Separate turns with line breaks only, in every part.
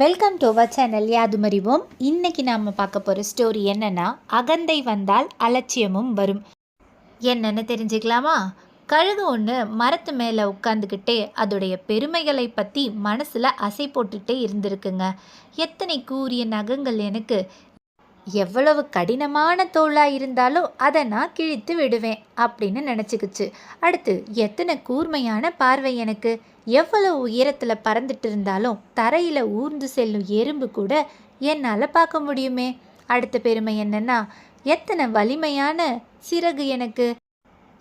Welcome to our channel Yadhumarivom இன்னைக்கு நாம் பார்க்க போகிற ஸ்டோரி என்னன்னா அகந்தை வந்தால் அலட்சியமும் வரும். என்னன்னு தெரிஞ்சுக்கலாமா? கழுகு ஒன்று மரத்து மேலே உட்காந்துக்கிட்டே அதோடைய பெருமைகளை பற்றி மனசில் அசை போட்டுகிட்டே இருந்திருக்குங்க. எத்தனை கூரிய நகங்கள் எனக்கு. எவ்வளவு கடினமான தோளாக இருந்தாலும் அதை நான் கிழித்து விடுவேன் அப்படின்னு நினச்சிக்கிச்சு. அடுத்து எத்தனை கூர்மையான பார்வை எனக்கு. எவ்வளவு உயரத்தில் பறந்துட்டு இருந்தாலும் தரையில் ஊர்ந்து செல்லும் எறும்பு கூட என்னால் பார்க்க முடியுமே. அடுத்த பெருமை என்னன்னா எத்தனை வலிமையான சிறகு எனக்கு.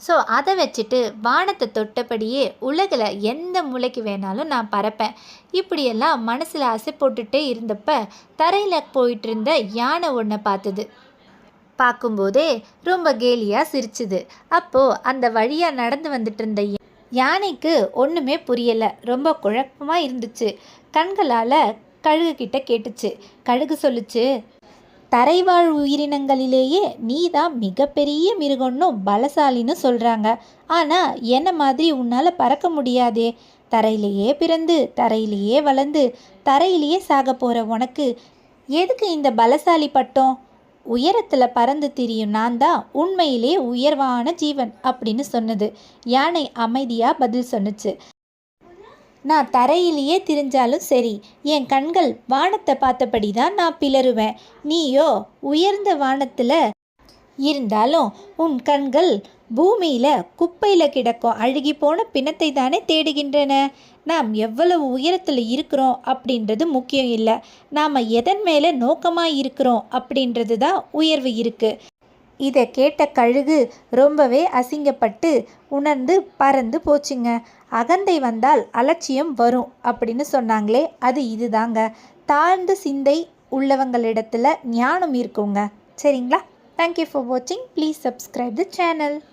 ஸோ அதை வச்சுட்டு வானத்தை தொட்டபடியே உலகில் எந்த மூலைக்கு வேணாலும் நான் பறப்பேன். இப்படியெல்லாம் மனசில் அசை போட்டுட்டே இருந்தப்ப தரையில் போயிட்டு இருந்த யானை ஒன்றை பார்த்தது. பார்க்கும்போதே ரொம்ப கேலியாக சிரிச்சுது. அப்போது அந்த வழியாக நடந்து வந்துட்டு இருந்த யானைக்கு ஒன்றுமே புரியலை. ரொம்ப குழப்பமாக இருந்துச்சு. கண்களால் கழுகு கிட்ட கேட்டுச்சு. கழுகு சொல்லுச்சு தரைவாழ் உயிரினங்களிலேயே நீ தான் மிகப்பெரிய மிருகம்னும் பலசாலின்னு சொல்கிறாங்க ஆனால் என்ன மாதிரி உன்னால் பறக்க முடியாதே? தரையிலேயே பிறந்து தரையிலேயே வளர்ந்து தரையிலேயே சாக போகிற உனக்கு எதுக்கு இந்த பலசாலி பட்டம்? உயரத்தில் பறந்து திரியும் நான் தான் உண்மையிலே உயர்வான ஜீவன் அப்படின்னு சொன்னது. யானை அமைதியாக பதில் சொன்னுச்சு. நான் தரையிலேயே திரிஞ்சாலும் சரி என் கண்கள் வானத்தை பார்த்தபடி தான் நான் பிளறுவேன் நீயோ உயர்ந்த வானத்தில் இருந்தாலும் உன் கண்கள் பூமியில் குப்பையில் கிடக்கும் அழுகி போன பிணத்தை தானே தேடுகின்றன. நாம் எவ்வளவு உயரத்தில் இருக்கிறோம் அப்படின்றது முக்கியம் இல்லை. நாம் எதன் மேலே நோக்கமாக இருக்கிறோம் அப்படின்றது தான் உயர்வு இருக்குது இதை கேட்ட கழுகு ரொம்பவே அசிங்கப்பட்டு உணர்ந்து பறந்து போச்சுங்க. அகந்தை வந்தால் அலட்சியம் வரும் அப்படின்னு சொன்னாங்களே அது இதுதாங்க. தாழ்ந்த சிந்தை உள்ளவங்களிடத்துல ஞானம் இருக்குங்க. சரிங்களா? தேங்க்யூ ஃபார் வாட்சிங் ப்ளீஸ் சப்ஸ்கிரைப் த சேனல்